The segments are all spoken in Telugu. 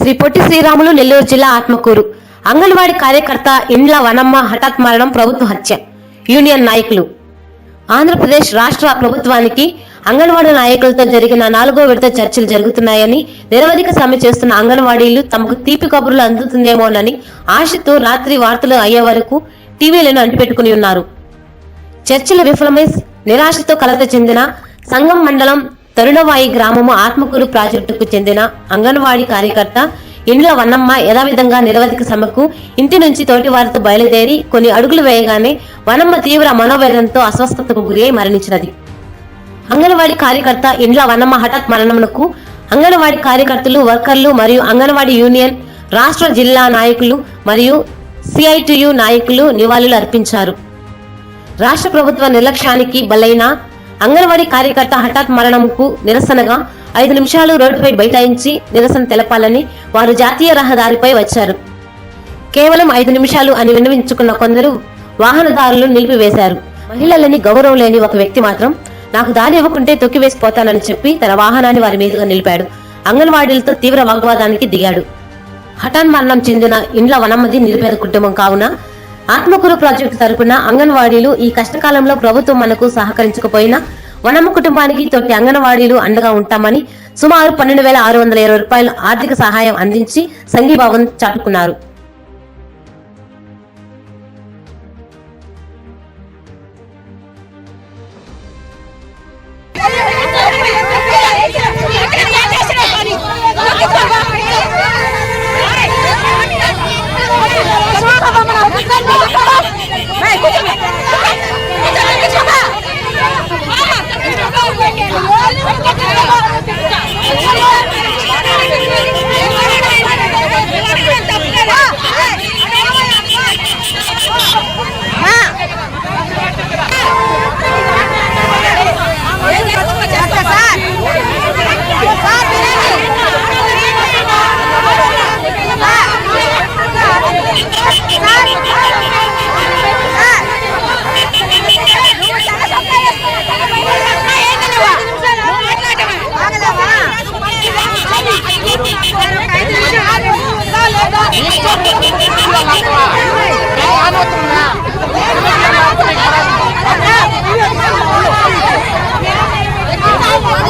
శ్రీ పొట్టి శ్రీరాములు నెల్లూరు జిల్లా ఆత్మకూరు. అంగన్వాడీ కార్యకర్త ఇండ్ల వనమ్మ హఠాత్ మరణం ప్రభుత్వ హత్య. యూనియన్ నాయకులు. ఆంధ్రప్రదేశ్ రాష్ట్ర ప్రభుత్వానికి అంగన్వాడీ నాయకులతో జరిగిన నాలుగో విడత చర్చలు జరుగుతున్నాయని నిరవధిక సమ్మె చేస్తున్న అంగన్వాడీలు తమకు తీపి కబుర్లు అందుతుందేమోనని ఆశతో రాత్రి వార్తలు అయ్యే వరకు టీవీలను అంటిపెట్టుకుని ఉన్నారు. చర్చలు విఫలమై నిరాశతో కలత చెందిన సంగం మండలం తరుణవాయి గ్రామము ఆత్మకూరు ప్రాజెక్టుకు చెందిన అంగన్వాడీ కార్యకర్త ఇండ్ల వన్నమ్మ యథావిధంగా నిరవధిక సమ్మెకు ఇంటి నుంచి తోటి వారితో బయలుదేరి కొన్ని అడుగులు వేయగానే వనమ్మ తీవ్ర మనోవేదనతో అస్వస్థతకు గురి మరణించినది. అంగన్వాడీ కార్యకర్త ఇండ్ల వనమ్మ హఠాత్ మరణమునకు అంగన్వాడీ కార్యకర్తలు వర్కర్లు మరియు అంగన్వాడీ యూనియన్ రాష్ట్ర జిల్లా నాయకులు మరియు సిఐటియు నాయకులు నివాళులు అర్పించారు. రాష్ట్ర ప్రభుత్వ నిర్లక్ష్యానికి బలైన అంగన్వాడీ కార్యకర్త హఠాత్ మరణంకు నిరసనగా ఐదు నిమిషాలు రోడ్డుపై బైఠాయించి నిరసన తెలపాలని వారు జాతీయ రహదారిపై వచ్చారు. కేవలం ఐదు నిమిషాలు అని విన్నవించుకున్న కొందరు వాహనదారులు నిలిపివేశారు. మహిళలని గౌరవం లేని ఒక వ్యక్తి మాత్రం నాకు దారి ఇవ్వకుంటే తొక్కివేసిపోతానని చెప్పి తన వాహనాన్ని వారి మీదుగా నిలిపాడు. అంగన్వాడీలతో తీవ్ర వాగ్వాదానికి దిగాడు. హఠాన్ మరణం చెందిన ఇండ్ల వనమ్మది నిరుపేద కుటుంబం కావున ఆత్మకూరు ప్రాజెక్టు తరపున అంగన్వాడీలు ఈ కష్టకాలంలో ప్రభుత్వం మనకు సహకరించకపోయినా వనమ్మ కుటుంబానికి తోటి అంగన్వాడీలు అండగా ఉంటామని సుమారు పన్నెండు వేల ఆరు వందల ఇరవై రూపాయలు ఆర్థిక సహాయం అందించి సంఘీభావం చాటుకున్నారు.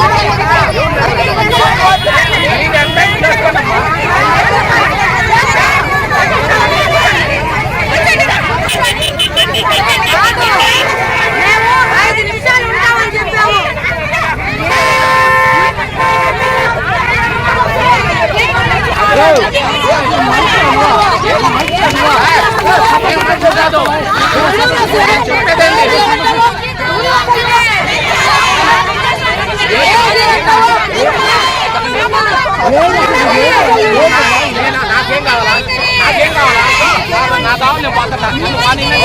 ఐదు నాకేం కావాలా? నాకేం కావాలా నా కావాలి నేను పోతా నేను వాడిని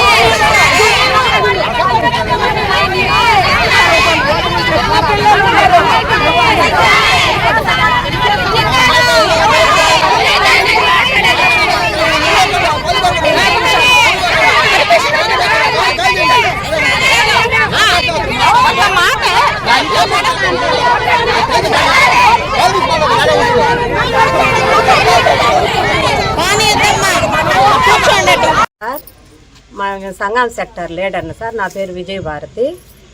సంఘం సెక్టర్ లీడర్ని సార్ నా పేరు విజయభారతి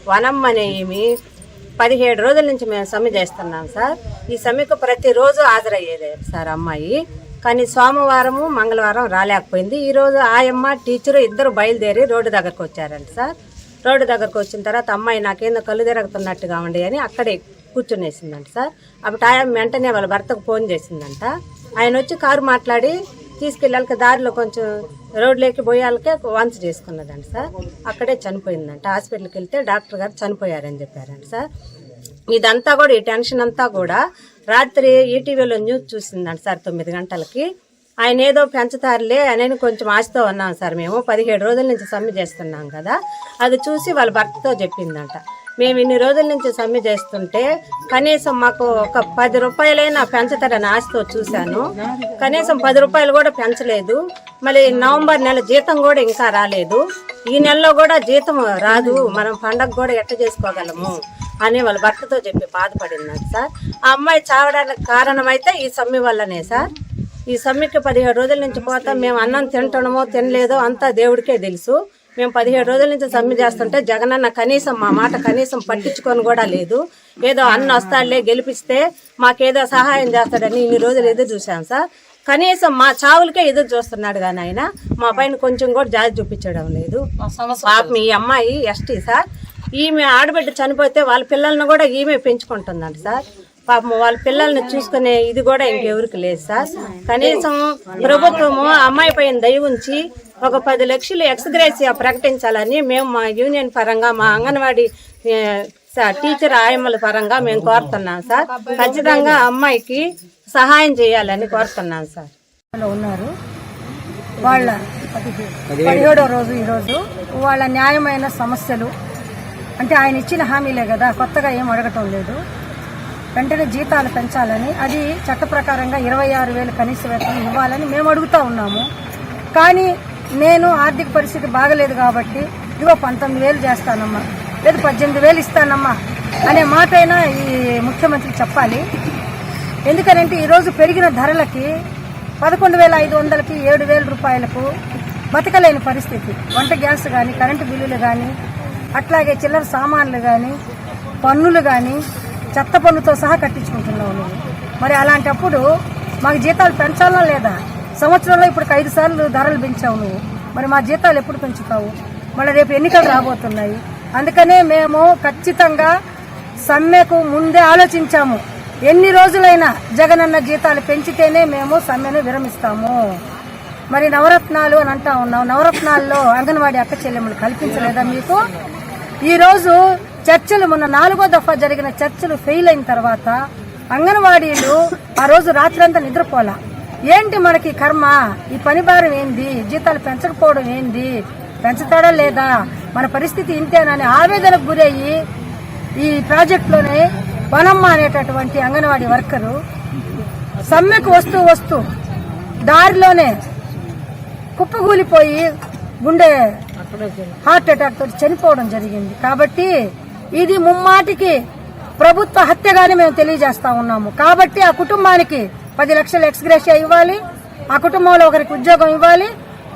వనం అనే ఈమె పదిహేడు రోజుల నుంచి మేము సమ్మె చేస్తున్నాం సార్. ఈ సమ్మెకు ప్రతిరోజు హాజరయ్యేది సార్ అమ్మాయి. కానీ సోమవారము మంగళవారం రాలేకపోయింది. ఈరోజు ఆయమ్మ టీచరు ఇద్దరు బయలుదేరి రోడ్డు దగ్గరకు వచ్చారంట సార్. రోడ్డు దగ్గరకు వచ్చిన తర్వాత అమ్మాయి నాకేందో కళ్ళు తిరుగుతున్నట్టుగా ఉండి అని అక్కడే కూర్చునేసిందంట సార్. అప్పుడు ఆయన వెంటనే వాళ్ళ భర్తకు ఫోన్ చేసిందంట. ఆయన వచ్చి కారు మాట్లాడి తీసుకెళ్ళాక దారిలో కొంచెం రోడ్లోకి పోయాలకే వాంతి చేసుకున్నదండి సార్. అక్కడే చనిపోయిందంట. హాస్పిటల్కి వెళ్తే డాక్టర్ గారు చనిపోయారని చెప్పారంట సార్. ఇదంతా కూడా ఈ టెన్షన్ అంతా కూడా రాత్రి ఈటీవీలో న్యూస్ చూసిందంట సార్ తొమ్మిది గంటలకి. ఆయన ఏదో పెంచుతారులే అని కొంచెం ఆశతో ఉన్నాం సార్ మేము. పదిహేడు రోజుల నుంచి సమ్మె చేస్తున్నాం కదా. అది చూసి వాళ్ళ భర్తతో చెప్పిందంట. మేము ఇన్ని రోజుల నుంచి సమ్మె చేస్తుంటే కనీసం మాకు ఒక పది రూపాయలైనా పెంచుతారని ఆశతో చూశాను. కనీసం పది రూపాయలు కూడా పెంచలేదు. మళ్ళీ నవంబర్ నెల జీతం కూడా ఇంకా రాలేదు. ఈ నెలలో కూడా జీతం రాదు. మనం పండగ కూడా ఎట్ట చేసుకోగలము అని వాళ్ళ భర్తతో చెప్పి బాధపడినాడు సార్. ఆ అమ్మాయి చావడానికి కారణమైతే ఈ సమ్మె వల్లనే సార్. ఈ సమ్మెకి పదిహేడు రోజుల నుంచి పోతాం. మేము అన్నం తింటామో తినలేదో అంతా దేవుడికే తెలుసు. మేము పదిహేడు రోజుల నుంచి సమ్మె చేస్తుంటే జగనన్న కనీసం మా మాట కనీసం పట్టించుకొని కూడా లేదు. ఏదో అన్న వస్తాడులే గెలిపిస్తే మాకేదో సహాయం చేస్తాడని ఇన్ని రోజులు ఎదురు చూసాం సార్. కనీసం మా చావులకే ఎదురు చూస్తున్నాడు కానీ ఆయన. మా పైన కొంచెం కూడా జాతి చూపించడం లేదు. పాపం ఈ అమ్మాయి ఎస్టీ సార్. ఈమె ఆడబిడ్డ చనిపోతే వాళ్ళ పిల్లల్ని కూడా ఈమె పెంచుకుంటుందంట సార్. పాపం వాళ్ళ పిల్లల్ని చూసుకునే ఇది కూడా ఇంకెవరికి లేదు సార్. కనీసం ప్రభుత్వము అమ్మాయి పైన దయ ఉంచి ఒక పది లక్షలు ఎక్స్గ్రేసియా ప్రకటించాలని మేము మా యూనియన్ పరంగా మా అంగన్వాడీ సార్ టీచర్ ఆయమ్మల పరంగా మేము కోరుతున్నాం సార్. ఖచ్చితంగా అమ్మాయికి సహాయం చేయాలని కోరుతున్నాం సార్. ఉన్నారు. వాళ్ళ పదిహేడో రోజు ఈరోజు వాళ్ళ న్యాయమైన సమస్యలు. అంటే ఆయన ఇచ్చిన హామీలే కదా కొత్తగా ఏం అడగటం లేదు. వెంటనే జీతాలు పెంచాలని అది చట్ట ప్రకారంగా ఇరవై ఆరు వేలు కనీస వేతనం ఇవ్వాలని మేము అడుగుతా ఉన్నాము. కానీ నేను ఆర్థిక పరిస్థితి బాగలేదు కాబట్టి ఇదిగో పంతొమ్మిది వేలు చేస్తానమ్మా. లేదు పద్దెనిమిది వేలు ఇస్తానమ్మా అనే మాటైనా ఈ ముఖ్యమంత్రి చెప్పాలి. ఎందుకనంటే ఈరోజు పెరిగిన ధరలకి పదకొండు వేల ఐదు వందలకి ఏడు వేల రూపాయలకు బతకలేని పరిస్థితి. వంట గ్యాస్ కానీ కరెంటు బిల్లులు కానీ అట్లాగే చిల్లర సామాన్లు కానీ పన్నులు కానీ చెత్త పన్నుతో సహా కట్టించుకుంటున్నావు నువ్వు. మరి అలాంటప్పుడు మాకు జీతాలు పెంచాలా లేదా? సంవత్సరంలో ఇప్పుడు ఐదు సార్లు ధరలు పెంచావు నువ్వు. మరి మా జీతాలు ఎప్పుడు పెంచుతావు? మళ్ళీ రేపు ఎన్నికలు రాబోతున్నాయి. అందుకనే మేము ఖచ్చితంగా సమ్మెకు ముందే ఆలోచించాము. ఎన్ని రోజులైనా జగనన్న జీతాలు పెంచితేనే మేము సమ్మెను విరమిస్తాము. మరి నవరత్నాలు అని అంటా ఉన్నాం నవరత్నాల్లో అంగన్వాడీ అక్క చెల్లెములు కల్పించలేదా మీకు? ఈరోజు చర్చలు మొన్న నాలుగో దఫా జరిగిన చర్చలు ఫెయిల్ అయిన తర్వాత అంగన్వాడీలు ఆ రోజు రాత్రంతా నిద్రపోలా. ఏంటి మనకి కర్మ? ఈ పని భారం ఏంది? జీతాలు పెంచకపోవడం ఏంది? పెంచుతాడా లేదా? మన పరిస్థితి ఇంతేనని ఆవేదనకు గురయ్యి ఈ ప్రాజెక్టులోనే వనమ్మ అనేటటువంటి అంగన్వాడీ వర్కరు సమ్మెకు వస్తూ వస్తూ దారిలోనే కుప్పగూలిపోయి గుండె హార్ట్ అటాక్ తోటి చనిపోవడం జరిగింది. కాబట్టి ఇది ముమ్మాటికి ప్రభుత్వ హత్యగానే మేము తెలియజేస్తా ఉన్నాము. కాబట్టి ఆ కుటుంబానికి పది లక్షలు ఎక్స్గ్రేషియా ఇవ్వాలి ఆ కుటుంబంలో ఒకరికి ఉద్యోగం ఇవ్వాలి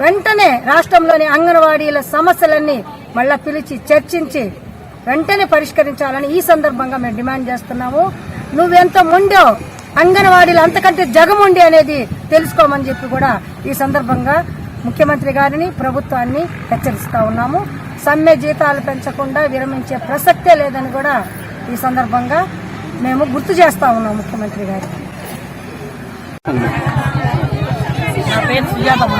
వెంటనే రాష్ట్రంలోని అంగన్వాడీల సమస్యలన్నీ మళ్ళా పిలిచి చర్చించి వెంటనే పరిష్కరించాలని ఈ సందర్భంగా మేము డిమాండ్ చేస్తున్నాము. నువ్వెంత ముండో అంగన్వాడీలు అంతకంటే జగముండి అనేది తెలుసుకోమని చెప్పి కూడా ఈ సందర్భంగా ముఖ్యమంత్రి గారిని ప్రభుత్వాన్ని హెచ్చరిస్తా ఉన్నాము. సమ్మె జీతాలు పెంచకుండా విరమించే ప్రసక్తే లేదని కూడా ఈ సందర్భంగా మేము గుర్తు చేస్తా ఉన్నాం ముఖ్యమంత్రి గారికి నా పేరు సుజాతమ్మ.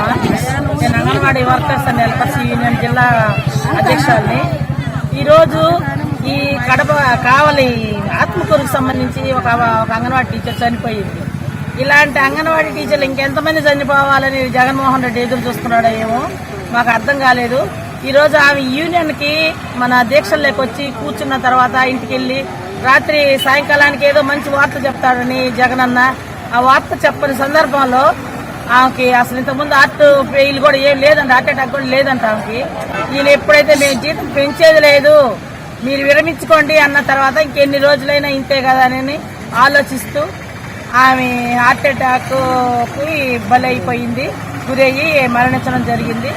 నేను Anganwadi workers and helpers union జిల్లా అధ్యక్షురాలిని. ఈరోజు ఈ కడప కావలి ఆత్మకూరుకు సంబంధించి ఒక ఒక అంగన్వాడీ టీచర్ చనిపోయింది. ఇలాంటి అంగన్వాడీ టీచర్లు ఇంకెంతమంది చనిపోవాలని జగన్మోహన్ రెడ్డి ఎదురు చూస్తున్నాడో ఏమో మాకు అర్థం కాలేదు. ఈరోజు ఆమె యూనియన్కి మన దీక్షల్లోకి వచ్చి కూర్చున్న తర్వాత ఇంటికి వెళ్ళి రాత్రి సాయంకాలానికి ఏదో మంచి వార్త చెప్తాడని జగనన్న. ఆ వార్త చెప్పని సందర్భంలో ఆమెకి అసలు ఇంతకుముందు హార్ట్ ఫెయిల్ కూడా ఏం లేదంట హార్ట్ అటాక్ కూడా లేదంట ఆమెకి. ఈయన ఎప్పుడైతే మేము జీతం పెంచేది లేదు మీరు విరమించుకోండి అన్న తర్వాత ఇంకెన్ని రోజులైనా ఇంతే కదా అని ఆలోచిస్తూ ఆమె హార్ట్ అటాక్కి బలైపోయింది గురయ్యి మరణించడం జరిగింది.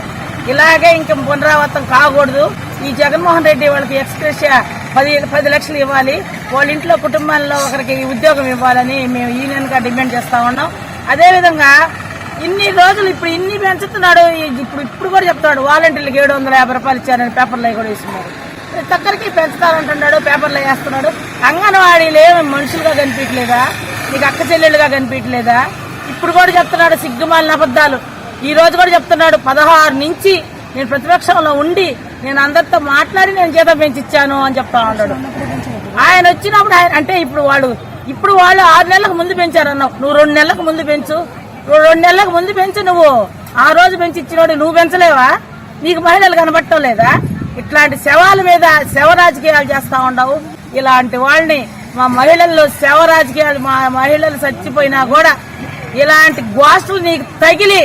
ఇలాగే ఇంకా పునరావృతం కాకూడదు. ఈ జగన్మోహన్ రెడ్డి వాళ్ళకి ఎక్స్ప్రెస్ పది పది లక్షలు ఇవ్వాలి. వాళ్ళ ఇంట్లో కుటుంబాల్లో ఒకరికి ఉద్యోగం ఇవ్వాలని మేము యూనియన్గా డిమాండ్ చేస్తూ ఉన్నాం. అదేవిధంగా ఇన్ని రోజులు ఇప్పుడు ఇన్ని పెంచుతున్నాడు. ఇప్పుడు ఇప్పుడు కూడా చెప్తాడు వాలంటీర్లకు ఏడు వందల యాభై రూపాయలు ఇచ్చారని పేపర్లో కూడా ఇస్తున్నారు ప్రతి ఒక్కరికి పెంచుతారంటున్నాడు పేపర్లో వేస్తున్నాడు. అంగన్వాడీలే మనుషులుగా కనిపించలేదా? నీకు అక్క చెల్లెళ్ళుగా కనిపించలేదా? ఇప్పుడు కూడా చెప్తున్నాడు సిగ్గుమాలిన అబద్ధాలు. ఈ రోజు కూడా చెప్తున్నాడు పదహారు నుంచి నేను ప్రతిపక్షంలో ఉండి నేను అందరితో మాట్లాడి నేను జీతం పెంచిచ్చాను అని చెప్తా ఉన్నాడు. ఆయన వచ్చినప్పుడు ఆయన అంటే ఇప్పుడు వాళ్ళు ఇప్పుడు వాళ్ళు ఆరు నెలలకు ముందు పెంచారన్నావు నువ్వు రెండు నెలలకు ముందు పెంచు. రెండు నెలలకు ముందు పెంచు నువ్వు. ఆ రోజు పెంచి ఇచ్చినోడు నువ్వు పెంచలేవా? నీకు మహిళలు కనబడటం లేదా? ఇట్లాంటి శవాల మీద శవ రాజకీయాలు చేస్తా ఉండవు. ఇలాంటి వాళ్ళని మా మహిళల్లో శవ రాజకీయాలు మా మహిళలు చచ్చిపోయినా కూడా ఇలాంటి గోష్ఠులు నీకు తగిలి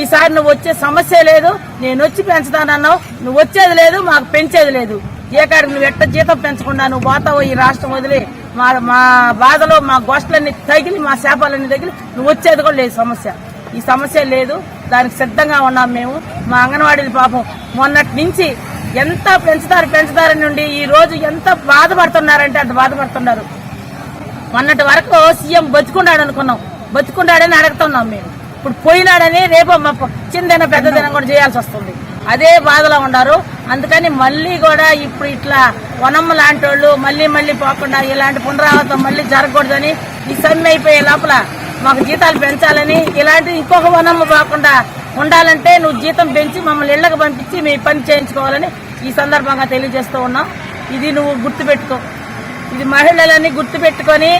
ఈసారి నువ్వు వచ్చే సమస్య లేదు నేను వచ్చి పెంచుతానన్నావు నువ్వు వచ్చేది లేదు మాకు పెంచేది లేదు. ఏకాడికి నువ్వు ఎట్ట జీతం పెంచకుండా నువ్వు పోతావు ఈ రాష్ట్రం వదిలి మా మా బాధలో మా గోష్ఠలన్నీ తగిలి మా శాపాలన్నీ తగిలి నువ్వు వచ్చేది కూడా లేదు సమస్య. ఈ సమస్య లేదు దానికి సిద్ధంగా ఉన్నాం మేము. మా అంగన్వాడీలు పాపం మొన్నటి నుంచి ఎంత పెంచుతారు పెంచుతారని నుండి ఈ రోజు ఎంత బాధపడుతున్నారంటే అంత బాధపడుతున్నారు. మొన్నటి వరకు సీఎం బతుకున్నాడు అనుకున్నాం. బతుకున్నాడని అడుగుతున్నాం మేము. ఇప్పుడు పోయినాడని రేపు మా పెద్దదనం కూడా చేయాల్సి వస్తుంది. అదే బాధలో ఉన్నారు. అందుకని మళ్ళీ కూడా ఇప్పుడు ఇట్లా వనమ్మ లాంటి వాళ్ళు మళ్ళీ మళ్ళీ పోకుండా ఇలాంటి పునరావృతం మళ్ళీ జరగకూడదని ఈ సమ్మె అయిపోయే లోపల మాకు జీతాలు పెంచాలని ఇలాంటి ఇంకొక వనమ్మ పోకుండా ఉండాలంటే నువ్వు జీతం పెంచి మమ్మల్ని ఇళ్ళకు పంపించి మీ పని చేయించుకోవాలని ఈ సందర్భంగా తెలియజేస్తూ ఉన్నాం. ఇది నువ్వు గుర్తుపెట్టుకో. ఇది మహిళలని గుర్తుపెట్టుకొని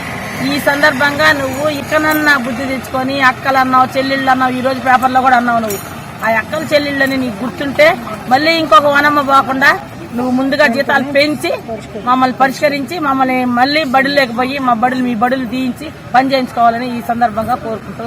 ఈ సందర్భంగా నువ్వు ఇక్కడన్నా బుద్ధి తెచ్చుకొని అక్కలు అన్నావు చెల్లెళ్ళు అన్నావు ఈ రోజు పేపర్లో కూడా అన్నావు నువ్వు. ఆ అక్కల చెల్లెళ్ళని నీకు గుర్తుంటే మళ్ళీ ఇంకొక వనమ్మ పోకుండా నువ్వు ముందుగా జీతాలు పెంచి మమ్మల్ని పరిష్కరించి మమ్మల్ని మళ్ళీ బడులు లేకపోయి మా బడులు మీ బడులు తీయించి పని చేయించుకోవాలని ఈ సందర్భంగా కోరుకుంటూ